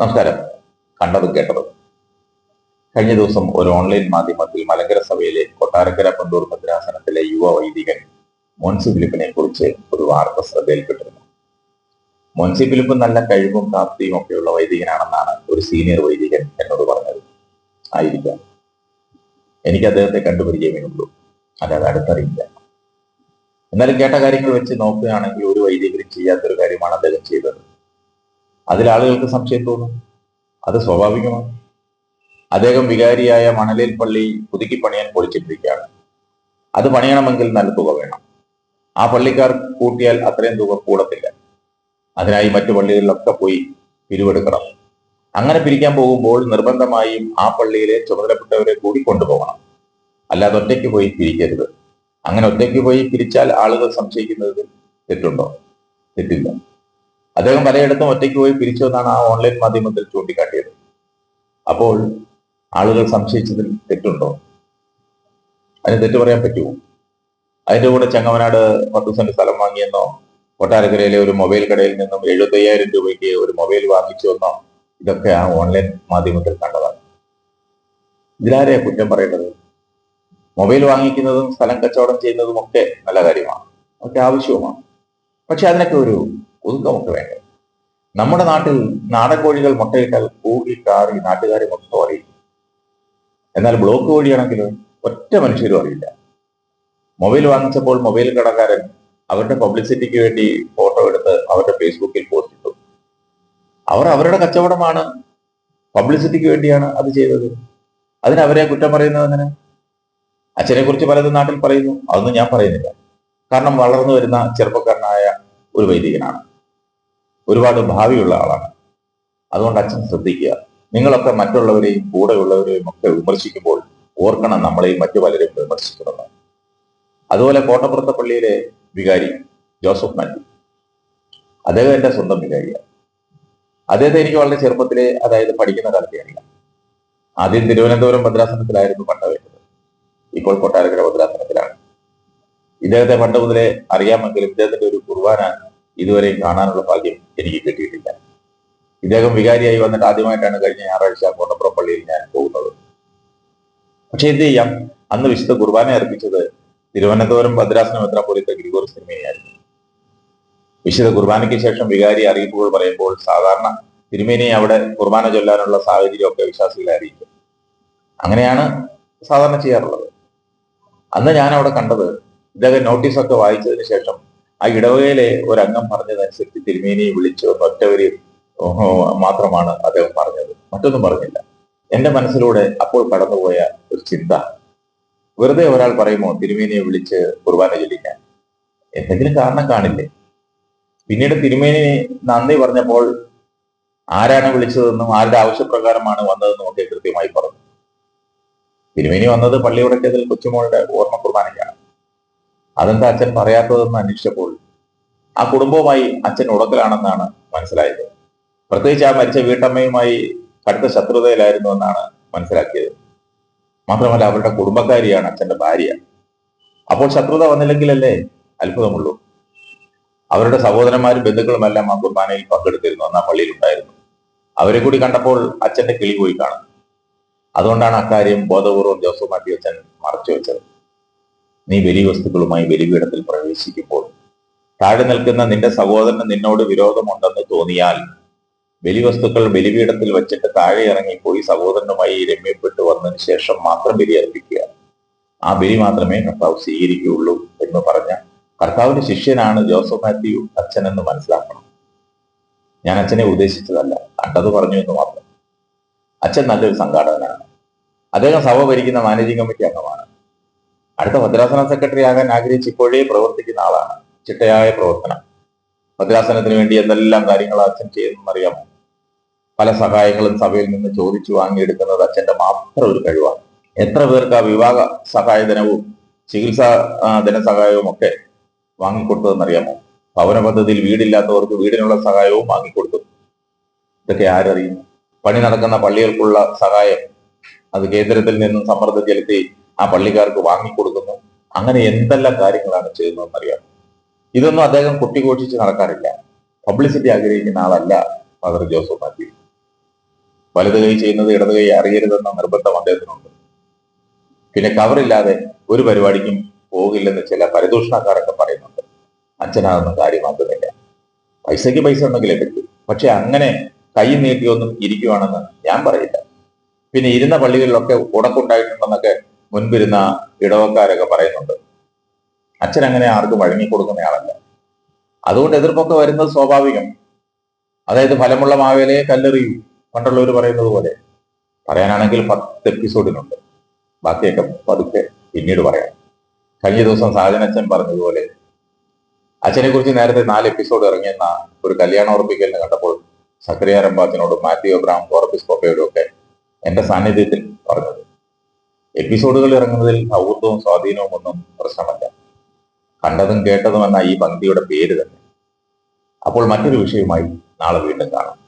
നമസ്കാരം. കണ്ടതും കേട്ടതും. കഴിഞ്ഞ ദിവസം ഒരു ഓൺലൈൻ മാധ്യമത്തിൽ മലങ്കര സഭയിലെ കൊട്ടാരക്കര പന്തൂർ ഭദ്രാസനത്തിലെ യുവ വൈദികൻ മോൻസി ഫിലിപ്പിനെ കുറിച്ച് ഒരു വാർത്ത ശ്രദ്ധയിൽപ്പെട്ടിരുന്നു. മോൻസി ഫിലിപ്പ് നല്ല കഴിവും പ്രാപ്തിയും ഒക്കെയുള്ള വൈദികനാണെന്നാണ് ഒരു സീനിയർ വൈദികൻ എന്നോട് പറഞ്ഞത്. ആയിരിക്കാം. എനിക്ക് അദ്ദേഹത്തെ കണ്ടുപരിചയമേ ഉള്ളൂ അല്ലാതെ അടുത്തറിയില്ല. എന്നാലും കേട്ട കാര്യങ്ങൾ വെച്ച് നോക്കുകയാണെങ്കിൽ ഒരു വൈദികരും ചെയ്യാത്തൊരു കാര്യമാണ് അദ്ദേഹം ചെയ്തത്. അതിൽ ആളുകൾക്ക് സംശയം തോന്നും. അത് സ്വാഭാവികമാണ്. അദ്ദേഹം വികാരിയായ മണലേൽ പള്ളി പുതുക്കി പണിയാൻ പൊളിച്ചിട്ടിരിക്കുകയാണ്. അത് പണിയണമെങ്കിൽ നല്ല തുക വേണം. ആ പള്ളിക്കാർ കൂട്ടിയാൽ അത്രയും തുക കൂടത്തില്ല. അതിനായി മറ്റു പള്ളികളിലൊക്കെ പോയി പിരിവെടുക്കണം. അങ്ങനെ പിരിക്കാൻ പോകുമ്പോൾ നിർബന്ധമായും ആ പള്ളിയിലെ ചുമതലപ്പെട്ടവരെ കൂടി കൊണ്ടുപോകണം. അല്ലാതെ ഒറ്റയ്ക്ക് പോയി പിരിക്കരുത്. അങ്ങനെ ഒറ്റയ്ക്ക് പോയി പിരിച്ചാൽ ആളുകൾ സംശയിക്കുന്നത് തെറ്റുണ്ടോ? തെറ്റില്ല. അദ്ദേഹം പലയിടത്തും ഒറ്റയ്ക്ക് പോയി പിരിച്ചു എന്നാണ് ആ ഓൺലൈൻ മാധ്യമത്തിൽ ചൂണ്ടിക്കാട്ടിയത്. അപ്പോൾ ആളുകൾ സംശയിച്ചതിൽ തെറ്റുണ്ടോ? അതിന് തെറ്റ് പറയാൻ പറ്റുമോ? അതിന്റെ കൂടെ ചങ്ങമനാട് പത്ത് സെന്റ് സ്ഥലം വാങ്ങിയെന്നോ കൊട്ടാരക്കരയിലെ ഒരു മൊബൈൽ കടയിൽ നിന്നും എഴുപത്തയ്യായിരം രൂപയ്ക്ക് ഒരു മൊബൈൽ വാങ്ങിച്ചു എന്നോ ഇതൊക്കെ ആ ഓൺലൈൻ മാധ്യമത്തിൽ കണ്ടതാണ്. ഇതിലാരെയാ കുറ്റം പറയേണ്ടത്? മൊബൈൽ വാങ്ങിക്കുന്നതും സ്ഥലം കച്ചവടം ചെയ്യുന്നതും ഒക്കെ നല്ല കാര്യമാണ്. ഒക്കെ ആവശ്യവുമാണ്. പക്ഷെ അതിനൊക്കെ ഒരു ഒതുക്കമൊക്കെ വേണ്ടത് നമ്മുടെ നാട്ടിൽ നാടൻ കോഴികൾ മുട്ടയിട്ടാൽ കൂടി കാറി നാട്ടുകാരെ മൊത്തം അറിയില്ല എന്നാൽ ബ്ലോക്ക് കോഴിയാണെങ്കിൽ ഒറ്റ മനുഷ്യരും അറിയില്ല. മൊബൈൽ വാങ്ങിച്ചപ്പോൾ മൊബൈൽ കടക്കാരൻ അവരുടെ പബ്ലിസിറ്റിക്ക് വേണ്ടി ഫോട്ടോ എടുത്ത് അവരുടെ ഫേസ്ബുക്കിൽ പോസ്റ്റ് ഇട്ടു. അവർ അവരുടെ കച്ചവടമാണ്. പബ്ലിസിറ്റിക്ക് വേണ്ടിയാണ് അത് ചെയ്തത്. അതിനവരെ കുറ്റം പറയുന്നത് അങ്ങനെ അച്ഛനെ കുറിച്ച് പലതും നാട്ടിൽ പറയുന്നു. അതൊന്നും ഞാൻ പറയുന്നില്ല. കാരണം വളർന്നു വരുന്ന ചെറുപ്പക്കാരനായ ഒരു വൈദികനാണ്. ഒരുപാട് ഭാവിയുള്ള ആളാണ്. അതുകൊണ്ട് അച്ഛൻ ശ്രദ്ധിക്കുക. നിങ്ങളൊക്കെ മറ്റുള്ളവരെയും കൂടെയുള്ളവരെയും ഒക്കെ വിമർശിക്കുമ്പോൾ ഓർക്കണം നമ്മളെയും മറ്റു പലരെയും വിമർശിക്കുന്നത് അതുപോലെ കോട്ടപ്പുറത്തെ പള്ളിയിലെ വികാരി ജോസഫ് മാത്യു. അദ്ദേഹം എന്റെ സ്വന്തം വികാരിയാണ്. അദ്ദേഹത്തെ എനിക്ക് വളരെ ചെറുപ്പത്തിലെ അതായത് പഠിക്കുന്ന കാലത്തെ അറിയാം. ആദ്യം തിരുവനന്തപുരം ഭദ്രാസനത്തിലായിരുന്നു പണ്ടവേറ്റത് ഇപ്പോൾ കൊട്ടാരക്കര ഭദ്രാസനത്തിലാണ് ഇദ്ദേഹത്തെ പണ്ട് മുതലേ അറിയാമെങ്കിലും ഇദ്ദേഹത്തിന്റെ ഒരു കുർബാന ഇതുവരെയും കാണാനുള്ള ഭാഗ്യം എനിക്ക് കിട്ടിയിട്ടില്ല. ഇദ്ദേഹം വികാരിയായി വന്നിട്ട് ആദ്യമായിട്ടാണ് കഴിഞ്ഞ ഞായറാഴ്ച കോട്ടപ്പുറം പള്ളിയിൽ ഞാൻ പോകുന്നത്. പക്ഷെ എന്ത് ചെയ്യാം? അന്ന് വിശുദ്ധ കുർബാന അർപ്പിച്ചത് തിരുവനന്തപുരം ഭദ്രാസനം എത്ര പോലത്തെ ഗ്രിഗോർ സിനിമയായിരുന്നു. വിശുദ്ധ കുർബാനയ്ക്ക് ശേഷം വികാരി അറിയിപ്പുകൾ പറയുമ്പോൾ സാധാരണ തിരുമേനി അവിടെ കുർബാന ചൊല്ലാനുള്ള സാഹചര്യമൊക്കെ വിശ്വാസികളെ അറിയിക്കും. അങ്ങനെയാണ് സാധാരണ ചെയ്യാറുള്ളത്. അന്ന് ഞാൻ അവിടെ കണ്ടത് ഇദ്ദേഹം നോട്ടീസൊക്കെ വായിച്ചതിന് ശേഷം ആ ഇടവകയിലെ ഒരംഗം പറഞ്ഞതനുസരിച്ച് തിരുമേനിയെ വിളിച്ച് ഒറ്റവരി മാത്രമാണ് അദ്ദേഹം പറഞ്ഞത്. മറ്റൊന്നും പറഞ്ഞില്ല. എന്റെ മനസ്സിലൂടെ അപ്പോൾ കടന്നുപോയ ഒരു ചിന്ത. വെറുതെ ഒരാൾ പറയുമോ തിരുമേനിയെ വിളിച്ച് കുർബാന ചൊല്ലിക്കാൻ? എന്തെങ്കിലും കാരണം കാണില്ലേ? പിന്നീട് തിരുമേനി നന്ദി പറഞ്ഞപ്പോൾ ആരാണ് വിളിച്ചതെന്നും ആരുടെ ആവശ്യപ്രകാരമാണ് വന്നതെന്നും ഒക്കെ കൃത്യമായി പറഞ്ഞു. തിരുമേനി വന്നത് പള്ളിയുടക്കതിൽ കൊച്ചുമോളുടെ ഓർമ്മ കുർബാനയ്ക്കാണ്. അതെന്താ അച്ഛൻ പറയാത്തതെന്ന് അന്വേഷിച്ചപ്പോൾ ആ കുടുംബവുമായി അച്ഛൻ ഉടക്കലാണെന്നാണ് മനസ്സിലായത്. പ്രത്യേകിച്ച് ആ മരിച്ച വീട്ടമ്മയുമായി കടുത്ത ശത്രുതയിലായിരുന്നു എന്നാണ് മനസ്സിലാക്കിയത്. മാത്രമല്ല അവരുടെ കുടുംബക്കാരിയാണ് അച്ഛന്റെ ഭാര്യ. അപ്പോൾ ശത്രുത വന്നില്ലെങ്കിലല്ലേ അത്ഭുതമുള്ളൂ? അവരുടെ സഹോദരന്മാരും ബന്ധുക്കളുമെല്ലാം ആ കുർബാനയിൽ പങ്കെടുത്തിരുന്നു അന്ന് ആ പള്ളിയിൽ ഉണ്ടായിരുന്നു അവരെ കൂടി കണ്ടപ്പോൾ അച്ഛന്റെ കിളി പോയി കാണും. അതുകൊണ്ടാണ് അക്കാര്യം ബോധപൂർവം ജോസഫ് മാറ്റി അച്ഛൻ മറച്ചു വെച്ചത് നീ ബലി വസ്തുക്കളുമായി ബലിപീഠത്തിൽ പ്രവേശിക്കുമ്പോൾ താഴെ നിൽക്കുന്ന നിന്റെ സഹോദരന് നിന്നോട് വിരോധമുണ്ടെന്ന് തോന്നിയാൽ ബലിവസ്തുക്കൾ ബലിപീഠത്തിൽ വെച്ചിട്ട് താഴെ ഇറങ്ങിപ്പോയി സഹോദരനുമായി രമ്യപ്പെട്ടു വന്നതിന് ശേഷം മാത്രം ബലി അർപ്പിക്കുക. ആ ബലി മാത്രമേ കർത്താവ് സ്വീകരിക്കുകയുള്ളൂ എന്ന് പറഞ്ഞ കർത്താവിന്റെ ശിഷ്യനാണ് ജോസഫ് മാത്യു അച്ഛൻ എന്ന് മനസ്സിലാക്കണം. ഞാൻ അച്ഛനെ ഉദ്ദേശിച്ചതല്ല കണ്ടത് പറഞ്ഞു എന്ന് മാത്രം. അച്ഛൻ നല്ലൊരു സംഘാടകനാണ്. അദ്ദേഹം സഭ ഭരിക്കുന്ന മാനേജിംഗ് കമ്മിറ്റി അംഗമാണ്. അടുത്ത ഭദ്രാസന സെക്രട്ടറി ആകാൻ ആഗ്രഹിച്ച് ഇപ്പോഴേ പ്രവർത്തിക്കുന്ന ആളാണ്. ചിട്ടയായ പ്രവർത്തനം. ഭദ്രാസനത്തിന് വേണ്ടി എന്തെല്ലാം കാര്യങ്ങൾ അച്ഛൻ ചെയ്യുന്നറിയാമോ പല സഹായങ്ങളും സഭയിൽ നിന്ന് ചോദിച്ചു വാങ്ങിയെടുക്കുന്നത് അച്ഛന്റെ മാത്രം ഒരു കഴിവാണ്. എത്ര പേർക്ക് ആ വിവാഹ സഹായ ധനവും ചികിത്സാ ധനസഹായവും ഒക്കെ വാങ്ങിക്കൊടുത്തതെന്നറിയാമോ ഭവന പദ്ധതിയിൽ വീടില്ലാത്തവർക്ക് വീടിനുള്ള സഹായവും വാങ്ങിക്കൊടുത്തു. ഇതൊക്കെ ആരറിയുന്നു? പണി നടക്കുന്ന പള്ളികൾക്കുള്ള സഹായം അത് കേന്ദ്രത്തിൽ നിന്നും സമ്മർദ്ദം ചെലുത്തി ആ പള്ളിക്കാർക്ക് വാങ്ങിക്കൊടുക്കുന്നു. അങ്ങനെ എന്തെല്ലാം കാര്യങ്ങളാണ് ചെയ്യുന്നതെന്നറിയാം ഇതൊന്നും അദ്ദേഹം കൊട്ടിഘോഷിച്ച് നടക്കാറില്ല. പബ്ലിസിറ്റി ആഗ്രഹിക്കുന്ന ആളല്ല ഫാദർ ജോസഫ് മാത്യു വലത് കൈ ചെയ്യുന്നത് ഇടത് കൈ അറിയരുതെന്ന നിർബന്ധം അദ്ദേഹത്തിനുണ്ട്. പിന്നെ കവറില്ലാതെ ഒരു പരിപാടിക്കും പോകില്ലെന്ന് ചില പരിദൂഷണക്കാരൊക്കെ പറയുന്നുണ്ട്. അച്ഛനാകുന്ന കാര്യമാക്കുന്നില്ല പൈസയ്ക്ക് പൈസ ഉണ്ടെങ്കിലേ പറ്റൂ. പക്ഷെ അങ്ങനെ കൈ നീട്ടിയൊന്നും ഇരിക്കുവാണെന്ന് ഞാൻ പറയില്ല. പിന്നെ ഇരുന്ന പള്ളികളിലൊക്കെ ഉടക്കുണ്ടായിട്ടുണ്ടെന്നൊക്കെ മുൻപിരുന്ന ഇടവക്കാരൊക്കെ പറയുന്നുണ്ട്. അച്ഛൻ അങ്ങനെ ആർക്കും വഴങ്ങിക്കൊടുക്കുന്നയാളല്ല അതുകൊണ്ട് എതിർപ്പൊക്കെ വരുന്നത് സ്വാഭാവികം. അതായത് ഫലമുള്ള മാവേലയെ കല്ലെറിയൂ പണ്ടുള്ളവർ പറയുന്നത് പോലെ. പറയാനാണെങ്കിൽ പത്ത് എപ്പിസോഡിനുണ്ട്. ബാക്കിയൊക്കെ പതുക്കെ പിന്നീട് പറയാം. കഴിഞ്ഞ ദിവസം സാജനച്ഛൻ പറഞ്ഞതുപോലെ അച്ഛനെ കുറിച്ച് നേരത്തെ നാല് എപ്പിസോഡ് ഇറങ്ങിയെന്ന ഒരു കല്യാണം ഉറപ്പിക്കലിന് കണ്ടപ്പോൾ സക്രിയ രംബാത്തിനോടും മാത്യു അബ്രാം കോർപ്പിസ്കോപ്പയോടും ഒക്കെ എന്റെ സാന്നിധ്യത്തിൽ പറഞ്ഞത്. എപ്പിസോഡുകൾ ഇറങ്ങുന്നതിൽ സൗഹൃദവും സ്വാധീനവും ഒന്നും പ്രശ്നമല്ല. കണ്ടതും കേട്ടതും എന്ന ഈ പങ്ക്തിയുടെ പേര് തന്നെ. അപ്പോൾ മറ്റൊരു വിഷയവുമായി നാളെ വീണ്ടും കാണാം.